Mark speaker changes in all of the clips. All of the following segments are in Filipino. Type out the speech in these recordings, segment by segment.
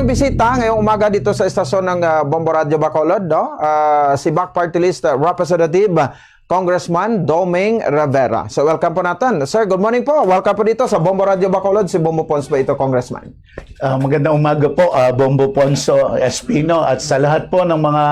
Speaker 1: ang bisita ngayong umaga dito sa estasyon ng uh, Bombo Radio Bacolod, no? Ah, si Back Party List uh, Representative uh, Congressman Doming Rivera. So welcome po natin. Sir, good morning po. Welcome po dito sa Bombo Radio Bacolod. Si Bombo Pons po ito, Congressman.
Speaker 2: Ah, magandang umaga po, ah, Bombo Ponso Espino at sa lahat po ng mga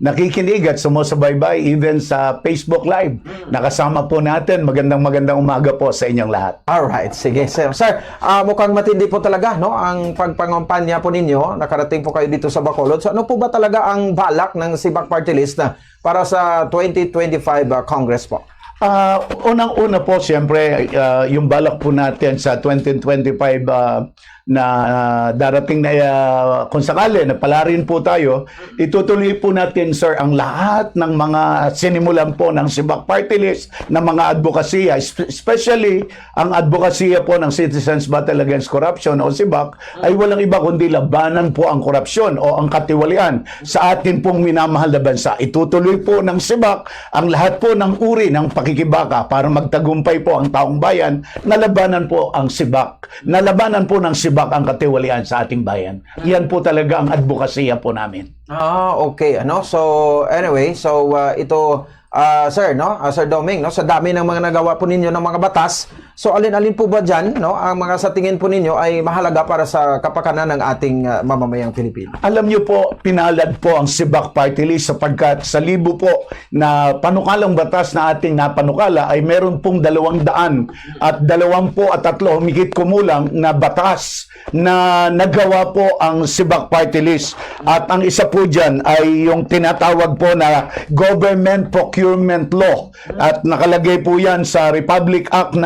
Speaker 2: nakikinig at sumusubaybay even sa Facebook Live. Nakasama po natin. Magandang magandang umaga po sa inyong lahat.
Speaker 1: Alright, sige sir. Sir, ah, mukhang matindi po talaga no ang pagpangampanya po ninyo. Nakarating po kayo dito sa Bacolod. So ano po ba talaga ang balak ng Sibak Party List na para sa 2025 ah, Congress po?
Speaker 2: Ah, unang-una po, siyempre, ah, yung balak po natin sa 2025 ah, na ah, darating na ah, kung sakali na palarin po tayo, itutuloy po natin, sir, ang lahat ng mga sinimulan po ng Sibak Party List ng mga advokasya, espe- especially ang advokasya po ng Citizens Battle Against Corruption o Sibak ay walang iba kundi labanan po ang korupsyon o ang katiwalian sa atin pong minamahal na bansa. Itutuloy po ng Sibak ang lahat po ng uri ng pakikibaka para magtagumpay po ang taong bayan na labanan po ang Sibak. Nalabanan po ng Sibak ang katiwalian sa ating bayan. Yan po talaga ang advokasya po namin.
Speaker 1: Ah, okay. Ano? So, anyway, so uh, ito ah, sir, no? Ah, sir Doming, no? Sa dami ng mga nagawa po ninyo ng mga batas, so alin-alin po ba diyan, no? Ang mga sa tingin po ninyo ay mahalaga para sa kapakanan ng ating ah, mamamayang Pilipino.
Speaker 2: Alam niyo po, pinalad po ang Sibak Party List sapagkat sa libo po na panukalang batas na ating napanukala ay meron pong dalawang daan at dalawang po at tatlo humigit kumulang na batas na nagawa po ang Sibak Party List. At ang isa po dyan ay yung tinatawag po na Government Procurement Law. At nakalagay po yan sa Republic Act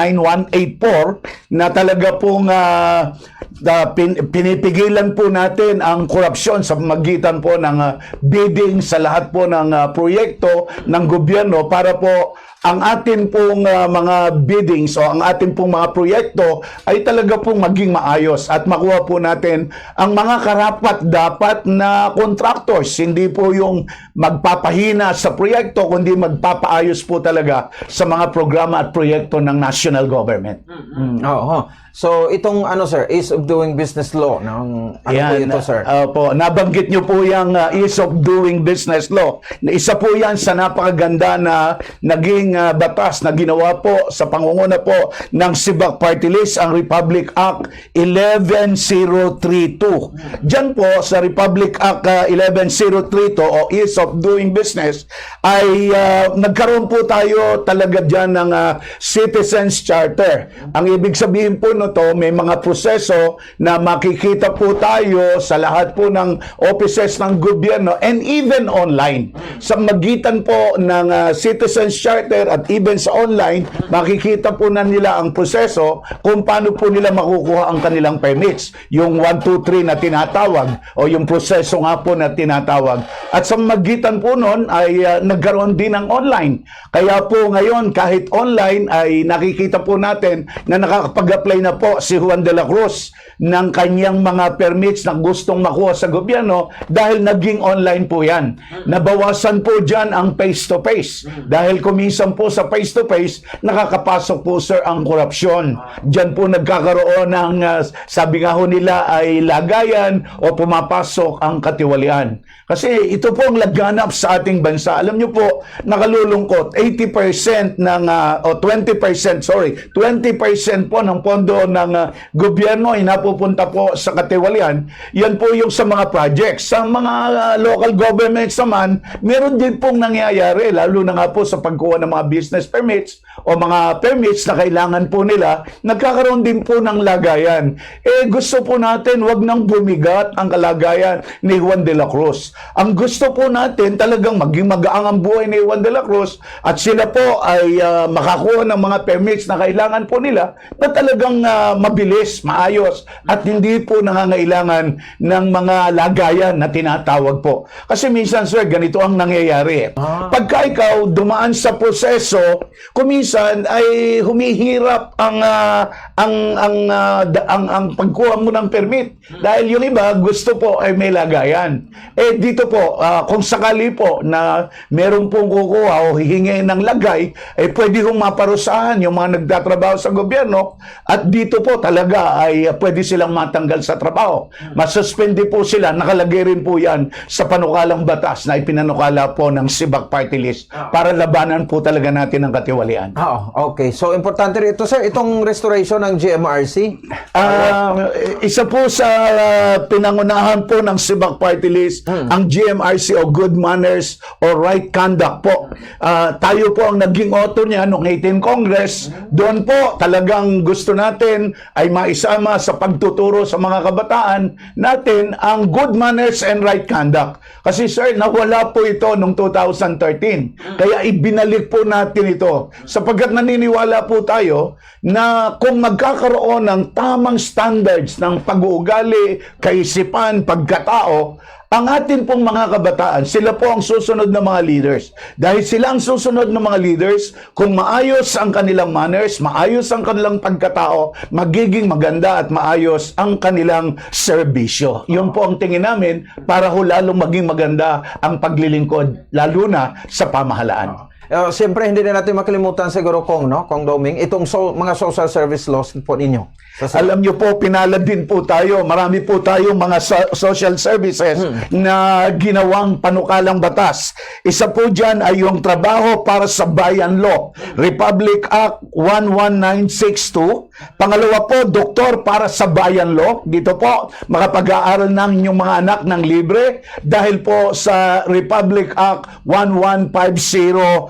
Speaker 2: 9184 na talaga pong ah, da, pin, pinipigilan po natin ang korupsyon sa magitan po ng ah, bidding sa lahat po ng ah, proyekto ng gobyerno para po ang atin pong ah, mga biddings o ang atin pong mga proyekto ay talaga pong maging maayos at makuha po natin ang mga karapat dapat na contractors. Hindi po yung magpapahina sa proyekto, kundi magpapaayos po talaga sa mga programa at proyekto ng national government.
Speaker 1: Mm, oo. So, itong ano sir, ease of doing business law ng ano po
Speaker 2: Yan,
Speaker 1: ito sir?
Speaker 2: uh, po, nabanggit niyo po yung uh, ease of doing business law. Na Isa po yan sa napakaganda na naging uh, batas na ginawa po sa pangunguna po ng Sibak Party List, ang Republic Act 11032. Diyan po sa Republic Act uh, 11032 o ease of doing business ay uh, nagkaroon po tayo talaga diyan ng uh, Citizens Charter. Ang ibig sabihin po no to, may mga proseso na makikita po tayo sa lahat po ng offices ng gobyerno and even online. Sa magitan po ng uh, Citizens Charter at even sa online, makikita po na nila ang proseso kung paano po nila makukuha ang kanilang permits. Yung 1, 2, 3 na tinatawag o yung proseso nga po na tinatawag. At sa magitan po nun ay uh, nagkaroon din ng online. Kaya po ngayon kahit online ay nakikita po natin na nakakapag-apply na po si Juan de la Cruz ng kanyang mga permits na gustong makuha sa gobyerno dahil naging online po yan. Nabawasan po dyan ang face-to-face. Dahil kumisan po sa face-to-face, nakakapasok po sir ang korupsyon. Dyan po nagkakaroon ng, uh, sabi nga ho nila ay lagayan o pumapasok ang katiwalian. Kasi ito po ang laganap sa ating bansa. Alam nyo po, nakalulungkot, 80% ng, uh, o 20%, sorry, 20% po ng pondo ng uh, gobyerno ay napupunta po sa katiwalian. Yan po yung sa mga projects. Sa mga uh, local governments naman, meron din pong nangyayari, lalo na nga po sa pagkuha ng mga business permits o mga permits na kailangan po nila, nagkakaroon din po ng lagayan. Eh gusto po natin, wag nang bumigat ang kalagayan ni Juan de la Cruz. Ang gusto po natin talagang maging magaang ang buhay ni Juan de la Cruz at sila po ay ah, makakuha ng mga permits na kailangan po nila na talagang ah, mabilis, maayos at hindi po nangangailangan ng mga lagayan na tinatawag po. Kasi minsan sir, ganito ang nangyayari. Pagka ikaw dumaan sa proseso proseso, kuminsan ay humihirap ang ah, ang ang, ah, da- ang ang pagkuha mo ng permit dahil yung iba gusto po ay may lagayan. Eh dito po ah, kung sakali po na meron pong kukuha o hihingi ng lagay, eh pwede hong maparusahan yung mga nagtatrabaho sa gobyerno at dito po talaga ay ah, pwede silang matanggal sa trabaho. Masuspende po sila, nakalagay rin po yan sa panukalang batas na ipinanukala po ng Sibak Party List para labanan po talaga natin ang katiwalian.
Speaker 1: Ah, okay. So, importante rin ito, sir, itong restoration ng GMRC.
Speaker 2: Ah, isa po sa ah, pinangunahan po ng Sibak Party List ang GMRC o Good Manners or Right Conduct po. Ah, tayo po ang naging author niya noong 18 Congress. Doon po talagang gusto natin ay maisama sa pagtuturo sa mga kabataan natin ang Good Manners and Right Conduct. Kasi sir, nawala po ito noong 2013. Kaya ibinalik po natin ito sapagkat naniniwala po tayo na kung magkakaroon ng tamang standards ng pag-uugali, kaisipan, pagkatao, ang atin pong mga kabataan, sila po ang susunod na mga leaders. Dahil sila ang susunod na mga leaders, kung maayos ang kanilang manners, maayos ang kanilang pagkatao, magiging maganda at maayos ang kanilang serbisyo. Yun po ang tingin namin para ho lalong maging maganda ang paglilingkod, lalo na sa pamahalaan.
Speaker 1: Uh, Siyempre, hindi na natin makalimutan siguro, Kong, no? Kong Doming, itong so, mga social service laws po ninyo. Sa-
Speaker 2: Alam nyo po, pinalad din po tayo. Marami po tayong mga so- social services na ginawang panukalang batas. Isa po dyan ay yung trabaho para sa Bayan Law. Republic Act 11962. Pangalawa po, doktor para sa Bayan Law. Dito po, makapag-aaral ng inyong mga anak ng libre dahil po sa Republic Act 11509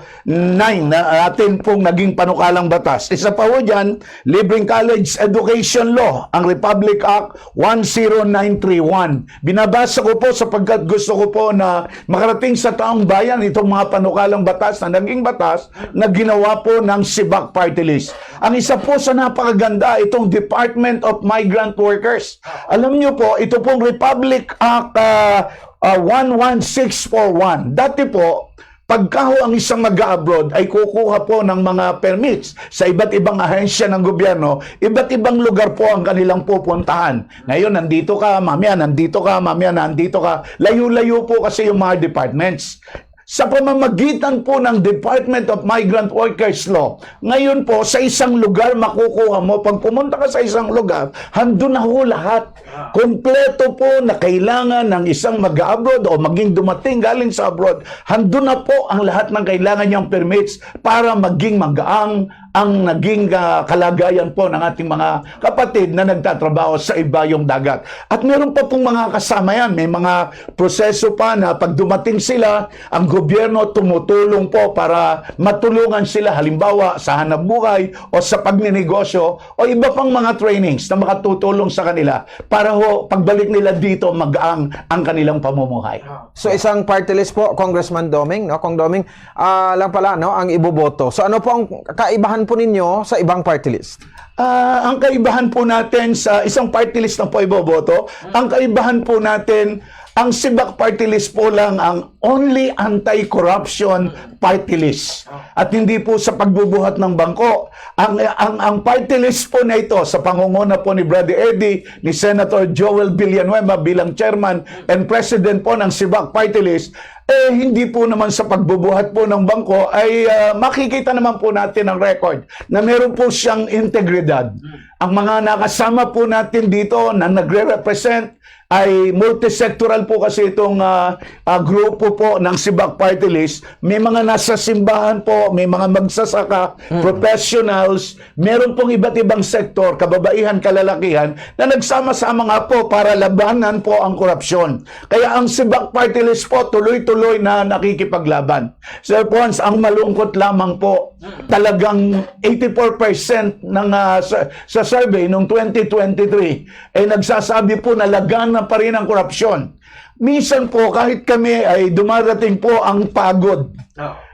Speaker 2: na atin pong naging panukalang batas. Isa pa po dyan, libreng college education law, ang Republic Act 10931. Binabasa ko po sapagkat gusto ko po na makarating sa taong bayan itong mga panukalang batas na naging batas na ginawa po ng Sibak Party List. Ang isa po sa napakaganda, itong Department of Migrant Workers. Alam niyo po, ito pong Republic Act ah, ah, 11641. Dati po, Pagka ho ang isang mag-abroad ay kukuha po ng mga permits sa iba't ibang ahensya ng gobyerno, iba't ibang lugar po ang kanilang pupuntahan. Ngayon, nandito ka, mamaya, nandito ka, mamaya, nandito ka. Layo-layo po kasi yung mga departments. Sa pamamagitan po ng Department of Migrant Workers Law, ngayon po, sa isang lugar makukuha mo, pag pumunta ka sa isang lugar, handun na ho lahat. Kompleto po na kailangan ng isang mag-abroad o maging dumating galing sa abroad, handun na po ang lahat ng kailangan niyang permits para maging magaang ang naging ah, kalagayan po ng ating mga kapatid na nagtatrabaho sa ibayong dagat. At meron pa pong mga kasama yan. May mga proseso pa na pag dumating sila, ang gobyerno tumutulong po para matulungan sila halimbawa sa hanap buhay o sa pagninegosyo o iba pang mga trainings na makatutulong sa kanila para ho pagbalik nila dito magaang ang kanilang pamumuhay.
Speaker 1: So isang party list po, Congressman Doming, no? Kong Doming, ah, lang pala, no, ang iboboto. So ano po ang kaibahan po ninyo sa ibang party list?
Speaker 2: Ah, ang kaibahan po natin sa isang party list na po iboboto, ang kaibahan po natin ang Sibak party list po lang ang only anti-corruption party list. At hindi po sa pagbubuhat ng bangko. Ang, ang, ang party list po na ito sa pangunguna po ni Brother Eddie, ni Senator Joel Villanueva bilang chairman and president po ng Sibak party list, eh hindi po naman sa pagbubuhat po ng bangko ay ah, makikita naman po natin ang record na meron po siyang integridad. Ang mga nakasama po natin dito na nagre-represent ay multisectoral po kasi itong ah, ah, grupo po ng Sibak Party List. May mga nasa simbahan po, may mga magsasaka, professionals, meron pong iba't ibang sektor, kababaihan, kalalakihan, na nagsama-sama nga po para labanan po ang korupsyon. Kaya ang Sibak Party List po, tuloy-tuloy na nakikipaglaban. Sir Pons, ang malungkot lamang po, talagang 84% ng ah, sa, sa survey noong 2023 ay nagsasabi po na lagan na pa rin ang korupsyon. Minsan po kahit kami ay dumarating po ang pagod.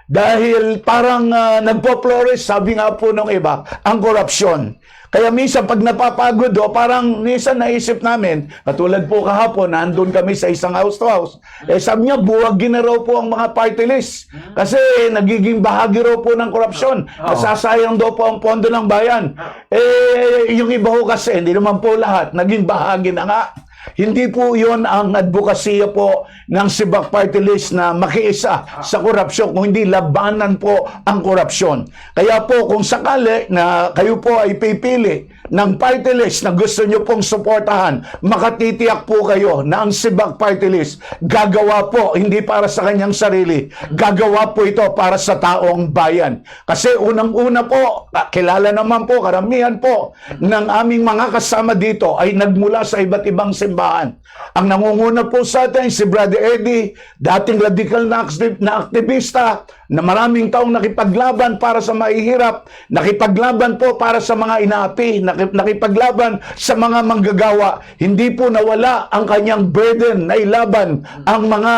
Speaker 2: Dahil parang uh, nagpo-flores, sabi nga po ng iba, ang korupsyon. Kaya minsan pag napapagod o parang minsan naisip namin, katulad po kahapon, nandun kami sa isang house to house. Eh sabi niya, buwagin na raw po ang mga party list. Kasi nagiging bahagi raw po ng korupsyon. Nasasayang daw po ang pondo ng bayan. Eh, yung iba ho kasi, hindi naman po lahat, naging bahagi na nga. Hindi po yon ang advokasya po ng Sibak Party List na makiisa sa korupsyon, kung hindi labanan po ang korupsyon. Kaya po kung sakali na kayo po ay pipili ng party list na gusto nyo pong suportahan, makatitiyak po kayo na ang Sibak Party List gagawa po, hindi para sa kanyang sarili, gagawa po ito para sa taong bayan. Kasi unang-una po, kilala naman po, karamihan po ng aming mga kasama dito ay nagmula sa iba't ibang simbahan. Ang nangunguna po sa atin si Brother Eddie, dating radical na, na aktivista na maraming taong nakipaglaban para sa mahihirap, nakipaglaban po para sa mga inaapi, nakip- nakipaglaban sa mga manggagawa. Hindi po nawala ang kanyang burden na ilaban ang mga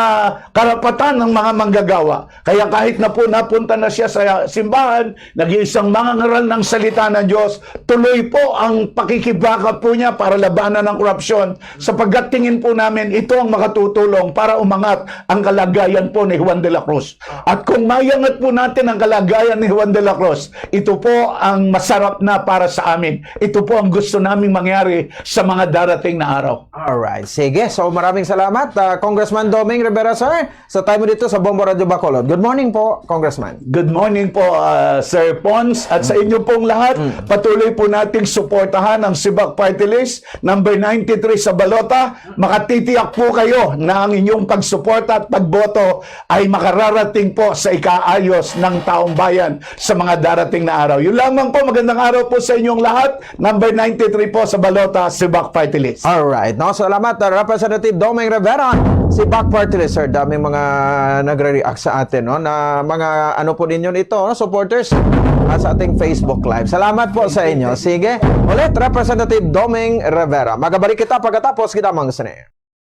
Speaker 2: karapatan ng mga manggagawa. Kaya kahit na po napunta na siya sa simbahan, nag-iisang mga ngaral ng salita ng Diyos, tuloy po ang pakikibaka po niya para labanan ng korupsyon sapagkat tingin po namin ito ang makatutulong para umangat ang kalagayan po ni Juan de la Cruz. At kung mayangat po natin ang kalagayan ni Juan de la Cruz, ito po ang masarap na para sa amin. Ito po ang gusto naming mangyari sa mga darating na araw.
Speaker 1: Alright, sige. So maraming salamat, ah, Congressman Doming Rivera, sir, sa time mo dito sa Bombo Radio Bacolod. Good morning po, Congressman.
Speaker 2: Good morning po, uh, Sir Pons. At sa inyo pong lahat, patuloy po nating suportahan ang Sibak Party List, number 93 sa Balota. Makatitiyak po kayo na ang inyong pagsuporta at pagboto ay makararating po sa ikaayos ng taong bayan sa mga darating na araw. Yun lamang po, magandang araw po sa inyong lahat. Number 93 po sa Balota, Sibak Party List.
Speaker 1: Alright, no, salamat, uh, Representative Doming Rivera. Si Back Party List, sir, daming mga nagre-react sa atin, no, na mga ano po ninyo nito, no, supporters at sa ating Facebook Live. Salamat po sa inyo. Sige, ulit, Representative Doming Rivera. Magabalik kita pagkatapos kita mga